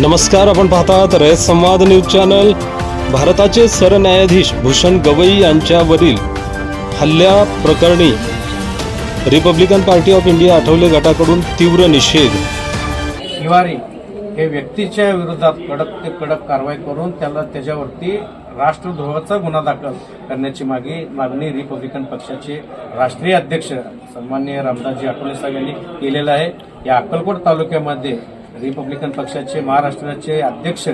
नमस्कार आपण पाहतात रयत संवाद न्यूज चॅनल. भारताचे सरन्यायाधीश भूषण गवई यांच्यावरील हल्ल्या प्रकरणी Republican Party of India Athawale गटाकडून तीव्र निषेध. तिवारी हे व्यक्तीच्या विरोधात कडक ते कडक कारवाई करून त्याला त्याच्यावरती राष्ट्रद्रोहाचा गुन्हा दाखल करण्याची मागे मागणी रिपब्लिकन पक्षाचे राष्ट्रीय अध्यक्ष सन्माननीय रामदासजी आठवले साहेब यांनी केलेलं आहे. या अक्कलकोट तालुक्यामध्ये रिपब्लिकन पक्षाचे महाराष्ट्राचे अध्यक्ष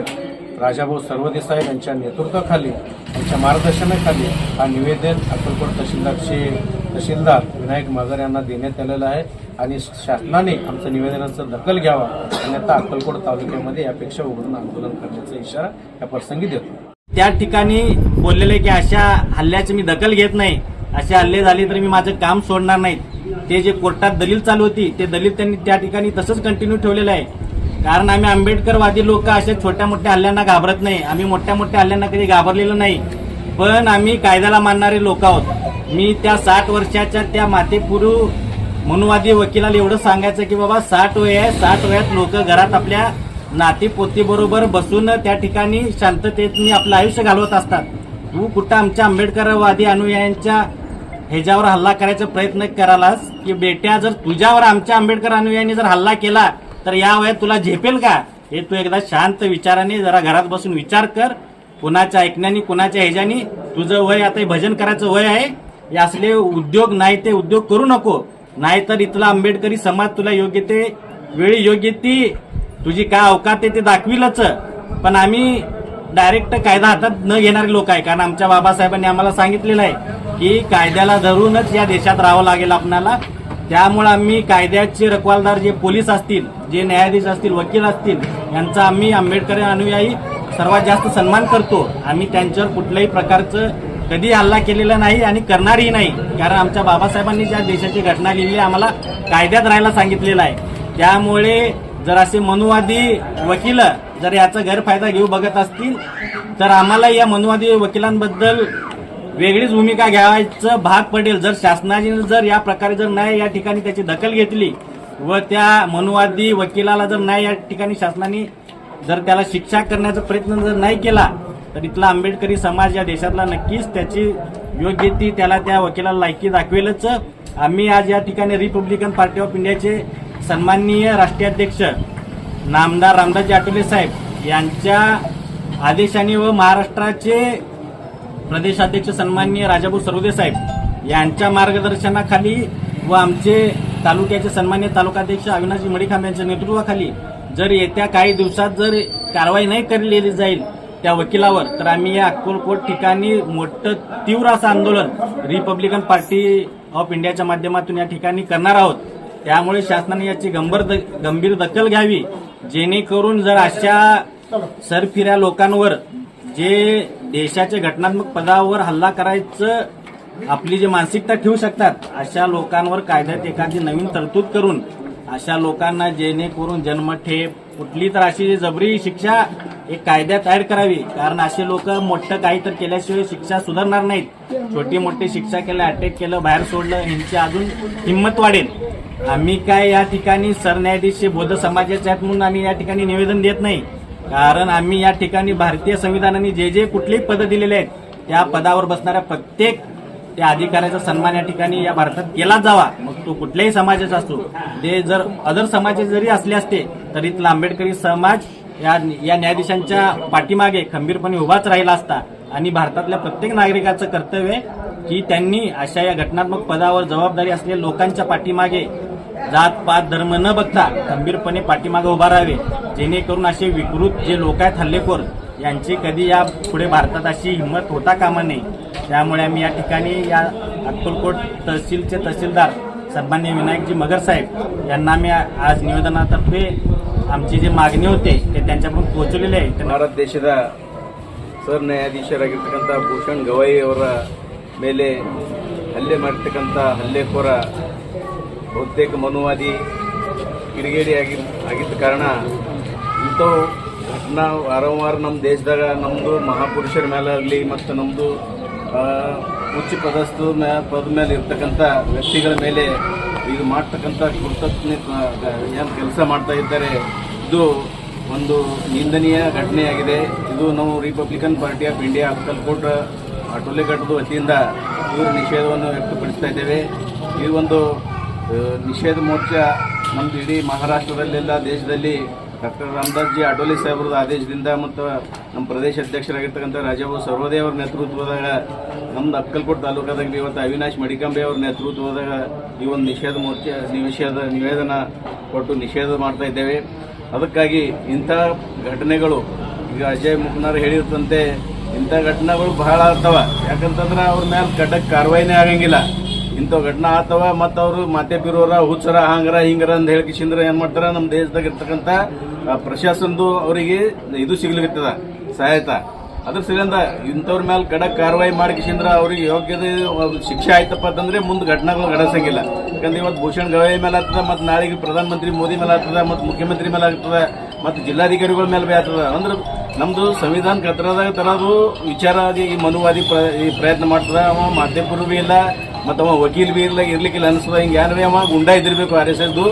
राजाभाऊ सर्वदेसाई साहेब यांच्या नेतृत्वाखाली यांच्या मार्गदर्शनाखाली हा निवेदन अक्कलकोट तहसीलदारचे तहसीलदार विनायक मगर यांना देण्यात आलेलं आहे आणि शासनाने आमचं निवेदनाचं दखल घ्यावा आणि आता अक्कलकोट तालुक्यामध्ये यापेक्षा उघडून आंदोलन करण्याचा इशारा या प्रसंगी देतो. त्या ठिकाणी बोललेले की अशा हल्ल्याची मी दखल घेत नाही. असे हल्ले झाले तर मी माझं काम सोडणार नाही ते जे कोर्टात दलील चालू होती ते दलील त्यांनी त्या ठिकाणी तसंच कंटिन्यू ठेवलेलं आहे. कारण आम्ही आंबेडकरवादी लोक अशा छोट्या मोठ्या हल्ल्यांना घाबरत नाही. आम्ही मोठ्या मोठ्या हल्ल्यांना कधी घाबरलेलं नाही. पण आम्ही कायद्याला मानणारे लोक आहोत. मी त्या साठ वर्षाच्या त्या मातेपुरू मनुवादी वकिलाला एवढं सांगायचं की बाबा साठ वय आहे साठ वयात लोक घरात आपल्या नाती बसून त्या ठिकाणी शांततेने आपलं आयुष्य घालवत असतात. तू कुठं आमच्या आंबेडकरवादी अनुयायांच्या ह्याच्यावर हल्ला करायचा प्रयत्न करालास की बेट्या जर तुझ्यावर आमच्या आंबेडकर अनुयायांनी जर हल्ला केला तर या वयात तुला झेपेल का? हे तू एकदा शांत विचाराने जरा घरात बसून विचार कर. कुणाच्या ऐकण्याने कुणाच्या ह्याच्यानी तुझं वय आता हे भजन करायचं वय आहे. हे असले उद्योग नाही ते उद्योग करू नको. नाहीतर इथला आंबेडकरी समाज तुला योग्य ते वेळी योग्य ती तुझी काय अवकात आहे ते दाखविलच. पण आम्ही डायरेक्ट कायदा हातात न घेणारे लोक आहे. कारण आमच्या बाबासाहेबांनी आम्हाला सांगितलेलं आहे की कायद्याला धरूनच या देशात राहावं लागेल आपणाला. त्यामुळे आम्ही कायद्याचे रखवालदार जे पोलीस असतील जे न्यायाधीश असतील वकील असतील यांचा आम्ही आंबेडकर अनुयायी सर्वात जास्त सन्मान करतो. आम्ही त्यांच्यावर कुठल्याही प्रकारचं कधी हल्ला केलेला नाही आणि करणारही नाही. कारण आमच्या बाबासाहेबांनी ज्या देशाची घटना लिहिली आम्हाला कायद्यात राहायला सांगितलेलं आहे. त्यामुळे जर असे मनुवादी वकील जर याचा गैरफायदा घेऊ बघत असतील तर आम्हाला या मनुवादी वकिलांबद्दल वेगळीच भूमिका घ्यायचं भाग पडेल. जर शासनाने जर या प्रकारे जर नाही या ठिकाणी त्याची दखल घेतली व त्या मनुवादी वकिलाला जर नाही या ठिकाणी शासनाने जर त्याला शिक्षा करण्याचा प्रयत्न जर नाही केला तर इथला आंबेडकरी समाज या देशातला नक्कीच त्याची योग्य ती त्याला त्या वकिलाला लायकी दाखवेलच. आम्ही आज या ठिकाणी रिपब्लिकन पार्टी ऑफ इंडियाचे सन्माननीय राष्ट्रीय अध्यक्ष नामदार रामदासजी आठवले साहेब यांच्या आदेशाने व महाराष्ट्राचे प्रदेशाध्यक्ष सन्माननीय राजाभाऊ सरवदे साहेब यांच्या मार्गदर्शनाखाली व आमचे तालुक्याचे सन्मान्य तालुकाध्यक्ष अविनाशजी मडिखांब यांच्या नेतृत्वाखाली जर येत्या काही दिवसात जर कारवाई नाही केलेली जाईल त्या वकिलावर तर आम्ही या अक्कलकोट ठिकाणी मोठं तीव्र असं आंदोलन रिपब्लिकन पार्टी ऑफ इंडियाच्या माध्यमातून या ठिकाणी करणार आहोत. त्यामुळे शासनाने याची गंभीर द- गंभीर दखल घ्यावी. जेणेकरून जर अशा सरफिऱ्या लोकांवर जे देशाच्या घटनात्मक पदावर हल्ला करायचं आपली जी मानसिकता ठेवू शकतात अशा लोकांवर कायद्यात एखादी नवीन तरतूद करून अशा लोकांना जेणेकरून जन्मठेप कुठली तर अशी जबरी शिक्षा एक कायद्यात ऍड करावी. कारण असे लोक मोठं काही तर केल्याशिवाय शिक्षा सुधारणार नाहीत. छोटी मोठी शिक्षा केलं अटॅक केलं बाहेर सोडलं ह्यांची अजून हिंमत वाढेल. आम्ही काय या ठिकाणी सरन्यायाधीश बौद्ध समाजाचे आहेत म्हणून आम्ही या ठिकाणी निवेदन देत नाही. कारण आम्ही या ठिकाणी भारतीय संविधानाने जे जे कुठलेही पदं दिलेले आहेत त्या पदावर बसणाऱ्या प्रत्येक त्या अधिकाऱ्याचा सन्मान या ठिकाणी या भारतात केला जावा. मग तो कुठल्याही समाजाचा असतो ते जर अदर समाजाचे जरी असले असते तरी इथला आंबेडकरी समाज या या न्यायाधीशांच्या पाठीमागे खंबीरपणे उभाच राहिला असता. आणि भारतातल्या प्रत्येक नागरिकाचं कर्तव्य आहे की त्यांनी अशा या घटनात्मक पदावर जबाबदारी असलेल्या लोकांच्या पाठीमागे जात पात धर्म न बघता खंबीरपणे पाठीमागे उभा राहावे. जेणेकरून असे विकृत जे लोक आहेत हल्लेखोर यांची कधी या पुढे भारतात अशी हिंमत होता कामा नये त्यामुळे आम्ही या ठिकाणी या अक्कलकोट तहसीलचे तहसीलदार सन्मान्य विनायकजी मगर साहेब यांना आम्ही आज निवेदनातर्फे आमची जी मागणी होते ते त्यांच्याकडून पोहोचलेले आहे त्यांना ಭಾರತ ದೇಶದ ಸರ್ನ್ಯಾಯಾಧೀಶರಾಗಿರ್ತಕ್ಕಂಥ ಭೂಷಣ್ ಗವಾಯಿ ಅವರ ಮೇಲೆ ಹಲ್ಲೆ ಮಾಡಿರ್ತಕ್ಕಂಥ ಹಲ್ಲೆಖೋರ ಬಹುತೇಕ ಮನುವಾದಿ ಕಿಡಿಗೇಡಿ ಆಗಿ ಆಗಿದ್ದ ಕಾರಣ ಇಂಥವು ನಾವು ವಾರಂವಾರ ನಮ್ಮ ದೇಶದಾಗ ನಮ್ಮದು ಮಹಾಪುರುಷರ ಮೇಲೆ ಆಗಲಿ ಮತ್ತು ನಮ್ಮದು ಉಚ್ಚ ಪದಸ್ಥ ಮೇ ಪದ ಮೇಲೆ ಇರ್ತಕ್ಕಂಥ ವ್ಯಕ್ತಿಗಳ ಮೇಲೆ ಇದು ಮಾಡ್ತಕ್ಕಂಥ ಕೃತಜ್ಞ ಏನು ಕೆಲಸ ಮಾಡ್ತಾ ಇದ್ದಾರೆ, ಇದು ಒಂದು ನಿಂದನೀಯ ಘಟನೆಯಾಗಿದೆ. ಇದು ನಾವು Republican Party of India Akkalkot Athawale ಘಟದ ವತಿಯಿಂದ ಇವರು ನಿಷೇಧವನ್ನು ವ್ಯಕ್ತಪಡಿಸ್ತಾ ಇದ್ದೇವೆ. ಈ ಒಂದು ನಿಷೇಧ ಮೋರ್ಚಾ ನಮ್ಮ ಇಡೀ ಮಹಾರಾಷ್ಟ್ರದಲ್ಲೆಲ್ಲ ದೇಶದಲ್ಲಿ ಡಾಕ್ಟರ್ ರಾಮದಾಸ್ ಜಿ ಅಟೋಲಿ ಸಾಹೇಬ್ರದ ಆದೇಶದಿಂದ ಮತ್ತು ನಮ್ಮ ಪ್ರದೇಶ ಅಧ್ಯಕ್ಷರಾಗಿರ್ತಕ್ಕಂಥ ರಾಜಾಬು ಸರ್ವೋದಯ ಅವ್ರ ನೇತೃತ್ವದಾಗ ನಮ್ದು ಅಕ್ಕಲ್ಕೋಟ್ ತಾಲೂಕಾದಾಗ ಇವತ್ತು ಅವಿನಾಶ್ ಮಡಿಕಂಬೆ ಅವ್ರ ನೇತೃತ್ವದಾಗ ಈ ಒಂದು ನಿಷೇಧ ಮೋರ್ಚ, ನಿಷೇಧ ನಿವೇದನ ಕೊಟ್ಟು ನಿಷೇಧ ಮಾಡ್ತಾ ಇದ್ದೇವೆ. ಅದಕ್ಕಾಗಿ ಇಂಥ ಘಟನೆಗಳು, ಈಗ ಅಜಯ್ ಮುಖನಾರ್ ಹೇಳಿರ್ತಂತೆ ಇಂಥ ಘಟನೆಗಳು ಬಹಳ ಆಗ್ತಾವ. ಯಾಕಂತಂದ್ರೆ ಅವ್ರ ಮೇಲೆ ಕಡ್ಡಕ್ಕೆ ಕಾರ್ವಾಯಿನೇ ಆಗಂಗಿಲ್ಲ. ಇಂಥ ಘಟನೆ ಆತವ ಮತ್ತು ಅವರು ಮಾತೆ ಬಿರೋರ ಹುಚ್ಚರ ಹಾಂಗರ ಹಿಂಗರ ಅಂತ ಹೇಳ್ಕಿಸಿಂದ್ರೆ ಏನು ಮಾಡ್ತಾರ? ನಮ್ಮ ದೇಶದಾಗ ಇರ್ತಕ್ಕಂಥ ಪ್ರಶಾಸನದು ಅವರಿಗೆ ಇದು ಸಿಗ್ಲಿಕ್ಕದ ಸಹಾಯತ. ಅದ್ರ ಸಿಗಂದ ಇಂಥವ್ರ ಮೇಲೆ ಖಡಕ್ ಕಾರ್ವಾಯಿ ಮಾಡ್ಕಿಸಿಂದ್ರ ಅವ್ರಿಗೆ ಯೋಗ್ಯದ ಶಿಕ್ಷೆ ಆಯ್ತಪ್ಪ ಅಂತಂದ್ರೆ ಮುಂದೆ ಘಟನೆಗಳು ಗಡಸಂಗಿಲ್ಲ ಯಾಕಂದ್ರೆ ಇವತ್ತು ಭೂಷಣ್ ಗವಾಯಿ ಮೇಲೆ ಆಗ್ತದ ಮತ್ತು ನಾಳೆಗೆ ಪ್ರಧಾನಮಂತ್ರಿ ಮೋದಿ ಮೇಲೆ ಆಗ್ತದ ಮತ್ತು ಮುಖ್ಯಮಂತ್ರಿ ಮೇಲೆ ಆಗ್ತದ ಮತ್ತು ಜಿಲ್ಲಾಧಿಕಾರಿಗಳ ಮೇಲೆ ಭೀ ಆಗ್ತದ. ಅಂದ್ರೆ ನಮ್ದು ಸಂವಿಧಾನ ಕತ್ರದಾಗ ತರೋದು ವಿಚಾರ ಆಗಿ ಈ ಮನುವಾದಿ ಈ ಪ್ರಯತ್ನ ಮಾಡ್ತದೆ. ಅವ ಮಾಧ್ಯಮರು ಭೀ ಇಲ್ಲ, ಮತ್ತು ಅವ ವಕೀಲ್ ಭೀ ಇಲ್ಲ ಇರ್ಲಿಕ್ಕಿಲ್ಲ ಅನ್ಸದ. ಹಿಂಗೆ ಯಾರೇ ಅವ ಗುಂಡಾ ಇದ್ದಿರಬೇಕು ಆರ್ ಎಸ್ ಎಸ್ದು.